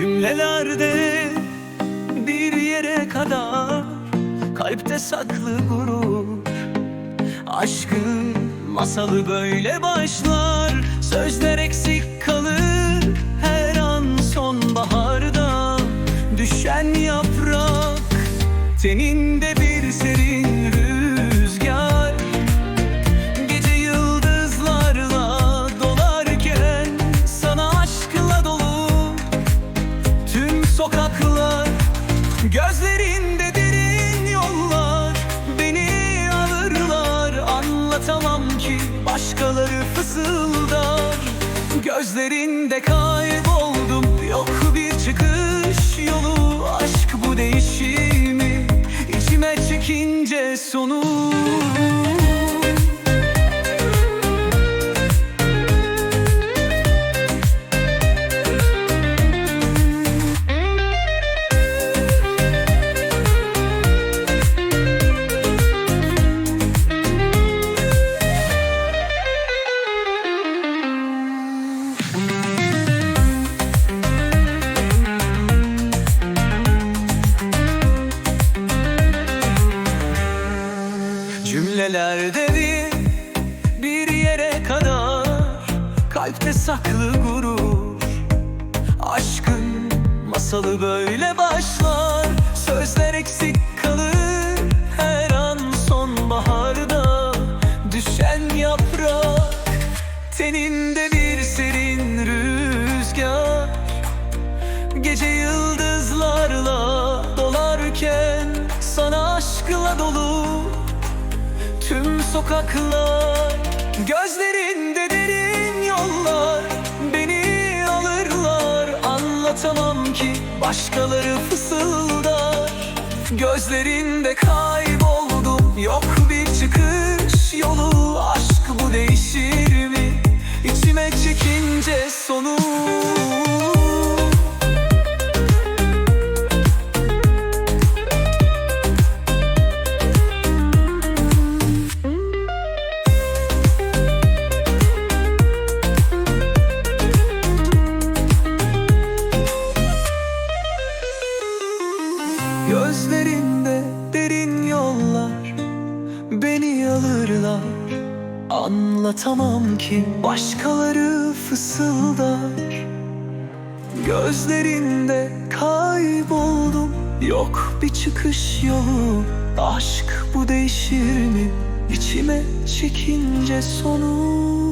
Cümlelerde bir yere kadar Kalpte saklı gurur. Aşkın masalı böyle başlar Sözler eksik kalır. Her an sonbaharda Düşen yaprak Teninde bir serin rüzgar sokaklar Gözlerinde derin yollar Beni alırlar Anlatamam ki Başkaları fısıldar. Gözlerinde kayboldum Yok bir çıkış yolu. Aşk bu değişir mi İçime çekince sonu Cümlelerde bir, bir yere kadar Kalpte saklı gurur. Aşkın masalı böyle başlar Sözler eksik kalır. Her an sonbaharda Düşen yaprak. Teninde bir serin rüzgar. Gece yıldızlarla dolarken Sana aşkla dolu Tüm sokaklar Gözlerinde derin yollar Beni alırlar. Anlatamam ki Başkaları fısıldar. Gözlerinde kayboldum Yok bir çıkış yolu Anlatamam ki. Başkaları fısıldar. Gözlerinde kayboldum. Yok bir çıkış yolu. Aşk bu değişir mi? İçime çekince sonu